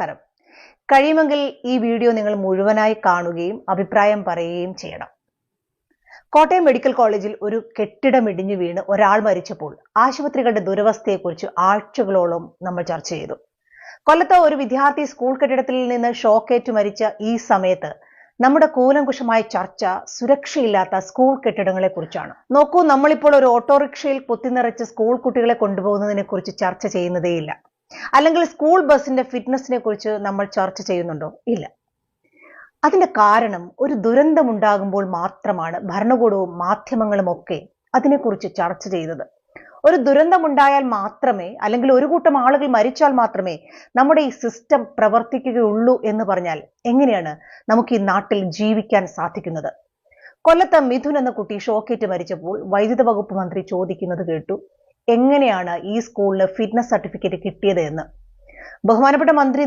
നമസ്കാരം. കഴിയുമെങ്കിൽ ഈ വീഡിയോ നിങ്ങൾ മുഴുവനായി കാണുകയും അഭിപ്രായം പറയുകയും ചെയ്യണം. കോട്ടയം മെഡിക്കൽ കോളേജിൽ ഒരു കെട്ടിടം ഇടിഞ്ഞു വീണ് ഒരാൾ മരിച്ചപ്പോൾ ആശുപത്രികളുടെ ദുരവസ്ഥയെക്കുറിച്ച് ആഴ്ചകളോളം നമ്മൾ ചർച്ച ചെയ്തു. കൊല്ലത്ത് ഒരു വിദ്യാർത്ഥി സ്കൂൾ കെട്ടിടത്തിൽ നിന്ന് ഷോക്കേറ്റ് മരിച്ച ഈ സമയത്ത് നമ്മുടെ കൂലങ്കുശമായ ചർച്ച സുരക്ഷയില്ലാത്ത സ്കൂൾ കെട്ടിടങ്ങളെ കുറിച്ചാണ് നോക്കൂ നമ്മളിപ്പോൾ ഒരു ഓട്ടോറിക്ഷയിൽ കുത്തിനിറച്ച് സ്കൂൾ കുട്ടികളെ കൊണ്ടുപോകുന്നതിനെ ചർച്ച ചെയ്യുന്നതേയില്ല. അല്ലെങ്കിൽ സ്കൂൾ ബസ്സിന്റെ ഫിറ്റ്നസിനെ കുറിച്ച് നമ്മൾ ചർച്ച ചെയ്യുന്നുണ്ടോ? ഇല്ല. അതിന്റെ കാരണം ഒരു ദുരന്തമുണ്ടാകുമ്പോൾ മാത്രമാണ് ഭരണകൂടവും മാധ്യമങ്ങളും ഒക്കെ അതിനെക്കുറിച്ച് ചർച്ച ചെയ്തത്. ഒരു ദുരന്തമുണ്ടായാൽ മാത്രമേ അല്ലെങ്കിൽ ഒരു കൂട്ടം ആളുകൾ മരിച്ചാൽ മാത്രമേ നമ്മുടെ ഈ സിസ്റ്റം പ്രവർത്തിക്കുകയുള്ളൂ എന്ന് പറഞ്ഞാൽ എങ്ങനെയാണ് നമുക്ക് ഈ നാട്ടിൽ ജീവിക്കാൻ സാധിക്കുന്നത്? കൊല്ലത്ത് മിഥുൻ എന്ന കുട്ടി ഷോക്കേറ്റ് മരിച്ചപ്പോൾ വൈദ്യുത വകുപ്പ് മന്ത്രി ചോദിക്കുന്നത് കേട്ടു. എങ്ങനെയാണ് ഈ സ്കൂളിന് ഫിറ്റ്നസ് സർട്ടിഫിക്കറ്റ് കിട്ടിയത് എന്ന്? ബഹുമാനപ്പെട്ട മന്ത്രി